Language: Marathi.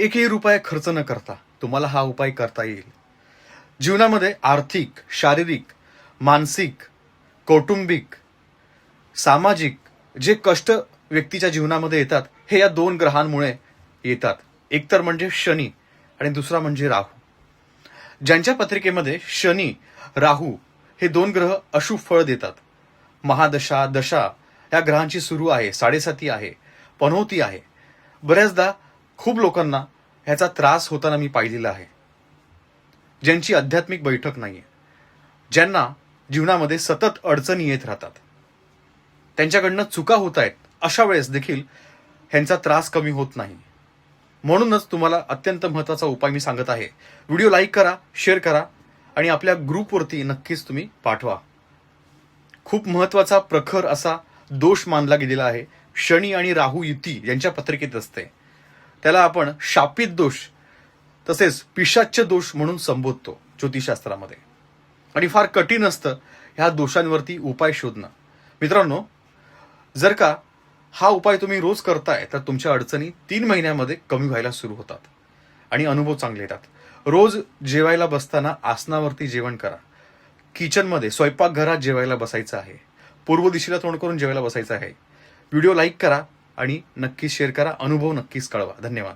एकही रुपये खर्च न करता तुम्हाला हा उपाय करता येईल. जीवनामध्ये आर्थिक शारीरिक मानसिक कौटुंबिक सामाजिक जे कष्ट व्यक्तीच्या जीवनामध्ये येतात हे या दोन ग्रहांमुळे येतात. एकतर म्हणजे शनी आणि दुसरा म्हणजे राहू. ज्यांच्या पत्रिकेमध्ये शनी राहू हे दोन ग्रह अशुभ फळ देतात. महादशा दशा या ग्रहांची सुरू आहे साडेसाती आहे पनौती आहे. बऱ्याचदा खूप लोकांना ह्याचा त्रास होताना मी पाहिलेला आहे. ज्यांची आध्यात्मिक बैठक नाही आहे ज्यांना जीवनामध्ये सतत अडचणी येत राहतात. त्यांच्याकडनं चुका होत आहेत अशा वेळेस देखील ह्यांचा त्रास कमी होत नाही. म्हणूनच तुम्हाला अत्यंत महत्त्वाचा उपाय मी सांगत आहे. व्हिडिओ लाईक करा शेअर करा आणि आपल्या ग्रुपवरती नक्कीच तुम्ही पाठवा. खूप महत्त्वाचा प्रखर असा दोष मानला गेलेला आहे. शनी आणि राहू युती यांच्या पत्रिकेत असते. त्याला आपण शापित दोष तसेच पिशाच्य दोष म्हणून संबोधतो ज्योतिषशास्त्रामध्ये. आणि फार कठीण असतं ह्या दोषांवरती उपाय शोधणं. मित्रांनो जर का हा उपाय तुम्ही रोज करताय तर तुमच्या अडचणी तीन महिन्यामध्ये कमी व्हायला सुरू होतात आणि अनुभव चांगले येतात. रोज जेवायला बसताना आसनावरती जेवण करा. किचनमध्ये स्वयंपाकघरात जेवायला बसायचं आहे. पूर्व दिशेला तोंड करून जेवायला बसायचं आहे. व्हिडिओ लाईक करा आणि नक्कीच शेअर करा. अनुभव नक्कीच कळवा. धन्यवाद.